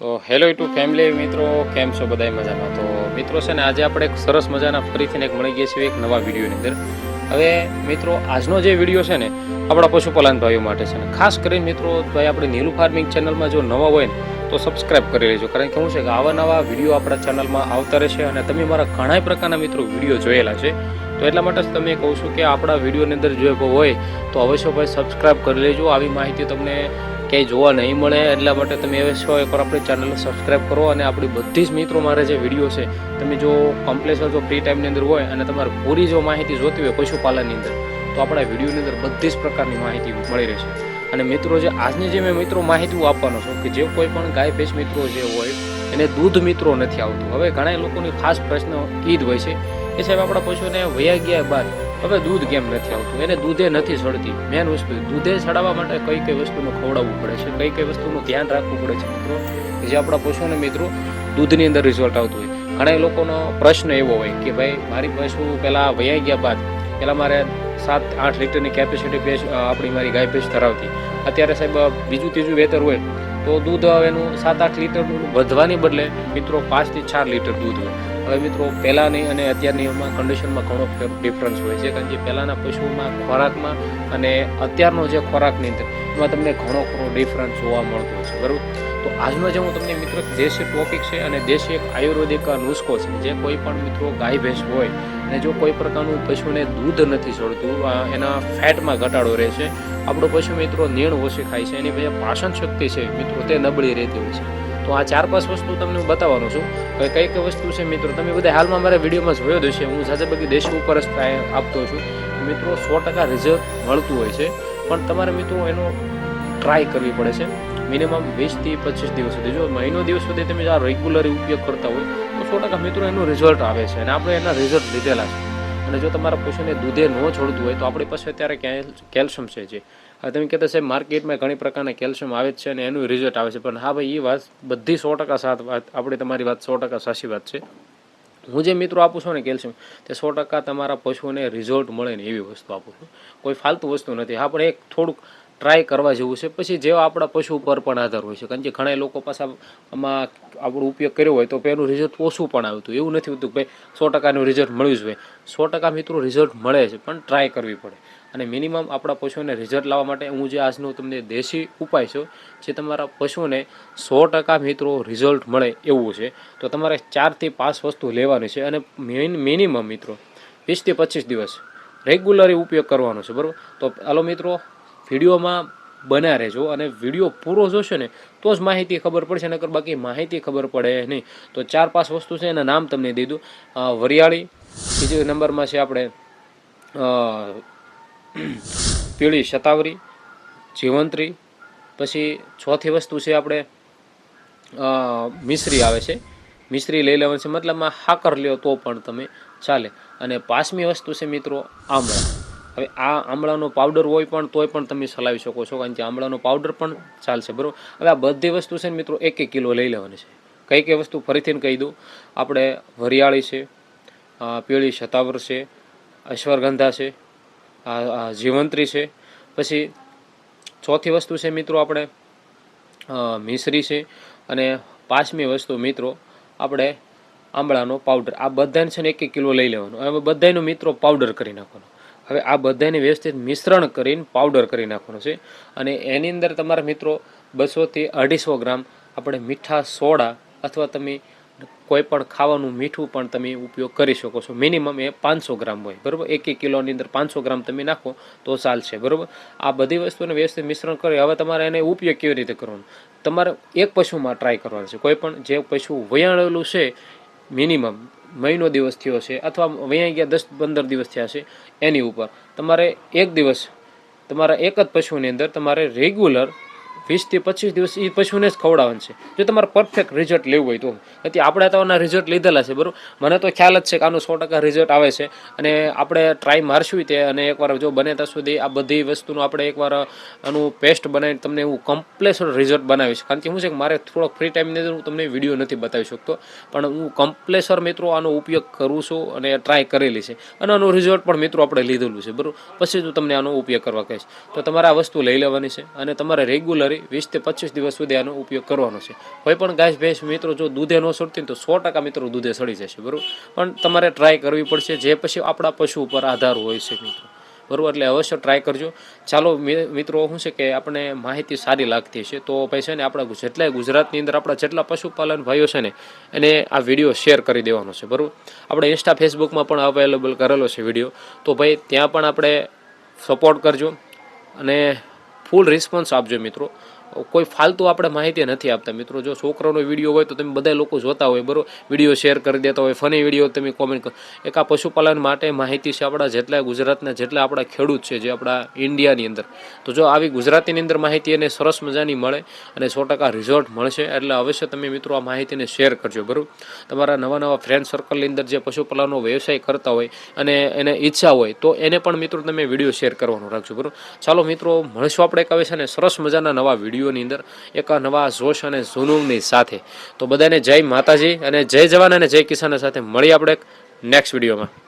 તો hello two family મિત્રો, કેમ છો બધાય મજામાં? તો મિત્રો છે ને, આજે આપણે એક સરસ મજાના ફરીથી એક મળી ગયા છીએ એક નવા વિડીયોની અંદર. હવે મિત્રો, આજનો જે વીડિયો છે ને, આપણા પશુપાલન ભાઈઓ માટે છે ને, ખાસ કરીને મિત્રો ભાઈ આપણે નીલુ ફાર્મિંગ ચેનલમાં જો નવા હોય ને, તો સબસ્ક્રાઇબ કરી લેજો. કારણ કે શું છે કે આવા નવા વીડિયો આપણા ચેનલમાં આવતા રહેશે અને તમે મારા ઘણા પ્રકારના મિત્રો વીડિયો જોયેલા છે. તો એટલા માટે જ તમે કહું છું કે આપણા વિડીયોની અંદર જો હોય, તો અવશ્ય ભાઈ સબસ્ક્રાઇબ કરી લેજો. આવી માહિતી તમને ક્યાંય જોવા નહીં મળે, એટલા માટે તમે હવે છો એકવાર આપણી ચેનલને સબસ્ક્રાઇબ કરો અને આપણી બધી જ મિત્રો મારે જે વીડિયો છે, તમે જો કમ્પ્લેસર જો ફ્રી ટાઈમની અંદર હોય અને તમારે પૂરી જો માહિતી જોતી હોય પશુપાલનની અંદર, તો આપણા વિડીયોની અંદર બધી જ પ્રકારની માહિતી મળી રહેશે. અને મિત્રો જે આજની જે મેં મિત્રો માહિતી આપવાનો છું કે જે કોઈ પણ ગાય, ભેંસ મિત્રો જે હોય, એને દૂધ મિત્રો નથી આવતું. હવે ઘણા લોકોની ખાસ પ્રશ્ન એ હોય છે કે સાહેબ, આપણા પશુને વયા ગયા બાદ હવે દૂધ કેમ નથી આવતું? એને દૂધે નથી સડતી. મેન વસ્તુ દૂધે સડાવવા માટે કઈ કઈ વસ્તુનું ખવડાવવું પડે છે? કઈ કઈ વસ્તુનું ધ્યાન રાખવું પડે છે મિત્રો? જે આપણા પશુને મિત્રો દૂધની અંદર રિઝલ્ટ આવતું હોય. ઘણા લોકોનો પ્રશ્ન એવો હોય કે ભાઈ, મારી પશુ પહેલાં વયાઈ ગયા બાદ પહેલાં મારે સાત આઠ લીટરની કેપેસિટી ભેંસ આપણી મારી ગાય ભેંસ ધરાવતી. અત્યારે સાહેબ બીજું ત્રીજું વેતર હોય તો દૂધ એનું સાત આઠ લીટરનું વધવાની બદલે મિત્રો પાંચથી ચાર લીટર દૂધ હોય. હવે મિત્રો, પહેલાંની અને અત્યારની કન્ડિશનમાં ઘણો ડિફરન્સ હોય છે. કારણ કે પહેલાંના પશુઓમાં, ખોરાકમાં અને અત્યારનો જે ખોરાકની અંદર, એમાં તમને ઘણો ખરો ડિફરન્સ જોવા મળતો છે. બરાબર? તો આજનો જે હું તમને મિત્રો દેશી ટોપિક છે અને દેશી એક આયુર્વેદિક નુસ્ખો છે, જે કોઈ પણ મિત્રો ગાય, ભેંસ હોય અને જો કોઈ પ્રકારનું પશુને દૂધ નથી છોડતું એના ફેટમાં ઘટાડો રહે છે આપણો પશુ મિત્રો નીણ ઓછી ખાય છે, એની જે પાચન શક્તિ છે, મિત્રો તે નબળી રહેતી હોય છે. તો આ ચાર પાંચ વસ્તુ તમને હું બતાવવાનો છું. હવે કઈ કઈ વસ્તુ છે મિત્રો, તમે બધા હાલમાં મારા વિડીયોમાં જોયો જ હું સાથે બધી દેશ ઉપર જ આપતો છું. મિત્રો, સો ટકા રિઝલ્ટ મળતું હોય છે. પણ તમારે મિત્રો એનો ટ્રાય કરવી પડે છે. મિનિમમ વીસથી પચીસ દિવસ સુધી. જો મહિનો દિવસ સુધી તમે આ રેગ્યુલર ઉપયોગ કરતા હોય, તો સો ટકા મિત્રો એનું રિઝલ્ટ આવે છે અને આપણે એના રિઝલ્ટ લીધેલા છે. અને જો તમારા પશુને દૂધે ન છોડતું હોય, તો આપણી પાસે અત્યારે કેલ્શિયમ છે જે. તમે કહેતા સાહેબ, માર્કેટમાં ઘણી પ્રકારના કેલ્શિયમ આવે છે અને એનું રિઝલ્ટ આવે છે. પણ હા ભાઈ એ વાત બધી સો ટકા સાત વાત, આપણે તમારી વાત સો ટકા સાચી વાત છે. હું જે મિત્રો આપું છું ને કેલ્શિયમ, તે સો ટકા તમારા પશુઓને રિઝલ્ટ મળે ને એવી વસ્તુ આપું છું. કોઈ ફાલતુ વસ્તુ નથી. હા, પણ એક થોડુંક ટ્રાય કરવા જેવું છે. પછી જેવા આપણા પશુ પર પણ આધાર હોય છે. કારણ કે ઘણા લોકો પાસે આમાં આપણો ઉપયોગ કર્યો હોય તો એનું રિઝલ્ટ ઓછું પણ આવતું એવું નથી હોતું કે ભાઈ સો ટકાનું રિઝલ્ટ મળ્યું જ હોય. સો ટકા મિત્રો રિઝલ્ટ મળે છે, પણ ટ્રાય કરવી પડે. અને મિનિમમ આપણા પશુઓને રિઝલ્ટ લાવવા માટે હું જે આજનો તમને દેશી ઉપાય છે, જે તમારા પશુને સો ટકા મિત્રો રિઝલ્ટ મળે એવું છે. તો તમારે ચારથી પાંચ વસ્તુ લેવાની છે અને મેઇન મિનિમમ મિત્રો વીસથી પચીસ દિવસ રેગ્યુલરી ઉપયોગ કરવાનો છે, બરાબર? તો હાલો મિત્રો, વિડીયોમાં બન્યા રહેજો અને વીડિયો પૂરો જોશો ને, તો જ માહિતી ખબર પડશે, નકર બાકી માહિતી ખબર પડે નહીં. તો ચાર પાંચ વસ્તુ છે, એના નામ તમને દીધું વરિયાળી, બીજી નંબરમાં છે આપણે પીળી શતાવરી, જીવંત્રી, પછી ચોથી વસ્તુ છે આપણે મિશ્રી આવે છે. મિશ્રી લઈ લેવાની છે, મતલબમાં હાકર લ્યો તો પણ તમે ચાલે. અને પાંચમી વસ્તુ છે મિત્રો, આમળા. હવે આ આમળાનો પાવડર હોય પણ તોય પણ તમે ચલાવી શકો છો, કારણ કે આમળાનો પાવડર પણ ચાલશે, બરાબર? હવે આ બધી વસ્તુ છે મિત્રો, એક એક કિલો લઈ લેવાની છે. કઈ કઈ વસ્તુ ફરીથી કહી દઉં. આપણે વરિયાળી છે પીળી શતાવર છે અશ્વરગંધા છે જીવંત્રી છે. પછી ચોથી વસ્તુ છે મિત્રો આપણે મિશ્રી છે અને પાંચમી વસ્તુ મિત્રો આપણે આંબળાનો પાવડર આ બધાને છે ને એક એક કિલો લઈ લેવાનો. હવે બધાનો મિત્રો પાવડર કરી નાખવાનો. હવે આ બધાને વ્યવસ્થિત મિશ્રણ કરીને પાવડર કરી નાખવાનો છે. અને એની અંદર તમારા મિત્રો બસોથી અઢીસો ગ્રામ આપણે મીઠા સોડા અથવા તમે કોઈ પણ ખાવાનું મીઠું પણ તમે ઉપયોગ કરી શકો છો. મિનિમમ એ પાંચસો ગ્રામ હોય, બરાબર? એક એક કિલોની અંદર પાંચસો ગ્રામ તમે નાખો તો ચાલશે, બરાબર? આ બધી વસ્તુને વ્યવસ્થિત મિશ્રણ કરી. હવે તમારે એને ઉપયોગ કેવી રીતે કરવાનો? તમારે એક પશુમાં ટ્રાય કરવાનું છે. કોઈ પણ જે પશુ વયાણેલું છે મિનિમમ મહિનો દિવસ થયો છે અથવા વયા ગયા દસ પંદર દિવસ થયા છે, એની ઉપર તમારે એક દિવસ, તમારા એક જ પશુની અંદર તમારે રેગ્યુલર વીસથી પચીસ દિવસ એ પશુને જ ખવડાવવાનું છે. જો તમારે પરફેક્ટ રિઝલ્ટ લેવું હોય તો. નથી આપણે તો આના રિઝલ્ટ લીધેલા છે, બરાબર? મને તો ખ્યાલ જ છે કે આનું સો ટકા રિઝલ્ટ આવે છે. અને આપણે ટ્રાય મારશું તે અને એકવાર જો બને ત્યાં સુધી આ બધી વસ્તુનું આપણે એકવાર આનું પેસ્ટ બનાવીને તમને હું કમ્પલેસર રિઝલ્ટ બનાવીશ. કારણ કે શું છે કે મારે થોડોક ફ્રી ટાઈમની અંદર હું તમને વીડિયો નથી બતાવી શકતો. પણ હું કમ્પ્લેસર મિત્રો આનો ઉપયોગ કરું છું અને ટ્રાય કરેલી છે. અને આનું રિઝલ્ટ પણ મિત્રો આપણે લીધેલું છે, બરાબર? પછી હું તમને આનો ઉપયોગ કરવા કહીશ. તો તમારે આ વસ્તુ લઈ લેવાની છે અને તમારે રેગ્યુલરી વીસથી પચીસ દિવસ સુધી આનો ઉપયોગ કરવાનો છે. કોઈ પણ ગાય, ભેંસ, મિત્રો જો દૂધે ન સડતી તો સો ટકા મિત્રો દૂધે સડી જશે, બરાબર? પણ તમારે ટ્રાય કરવી પડશે, જે પછી આપણા પશુ ઉપર આધાર હોય છે મિત્રો. બરાબર? એટલે અવશ્ય ટ્રાય કરજો. ચાલો મિત્રો શું છે કે આપણે માહિતી સારી લાગતી છે તો ભાઈ છે ને આપણા જેટલાય ગુજરાતની અંદર આપણા જેટલા પશુપાલન ભાઈઓ છે ને, એને આ વીડિયો શેર કરી દેવાનો છે, બરાબર? આપણે ઇન્સ્ટા ફેસબુકમાં પણ અવેલેબલ કરેલો છે વીડિયો તો ભાઈ, ત્યાં પણ આપણે સપોર્ટ કરજો. અને ફૂલ રિસ્પોન્સ આપજો મિત્રો. કોઈ ફાલતુ આપણે માહિતી નથી આપતા. મિત્રો, જો છોકરાનો વીડિયો હોય તો તમે બધા લોકો જોતા હોય, બરાબર? વીડિયો શેર કરી દેતા હોય, ફની વીડિયો તમે કોમેન્ટ કરો. એક આ પશુપાલન માટે માહિતી છે આપણા જેટલા ગુજરાતના જેટલા આપણા ખેડૂત છે, જે આપણા ઇન્ડિયાની અંદર. તો જો આવી ગુજરાતીની અંદર માહિતી એને સરસ મજાની મળે અને સો ટકા રિઝલ્ટ મળશે, એટલે અવશ્ય તમે મિત્રો આ માહિતીને શેર કરજો, બરાબર? તમારા નવા નવા ફ્રેન્ડ સર્કલની અંદર જે પશુપાલનનો વ્યવસાય કરતા હોય અને એને ઈચ્છા હોય, તો એને પણ મિત્રો તમે વીડિયો શેર કરવાનું રાખજો, બરાબર? ચાલો મિત્રો, મળશું આપણે એક છે ને સરસ મજાના નવા વિડીયોની અંદર એક નવા જોશ અને ઝુનુમની સાથે. તો બધાને જય માતાજી અને જય જવાન અને જય કિસાન સાથે મળીએ આપણે નેક્સ્ટ વિડીયોમાં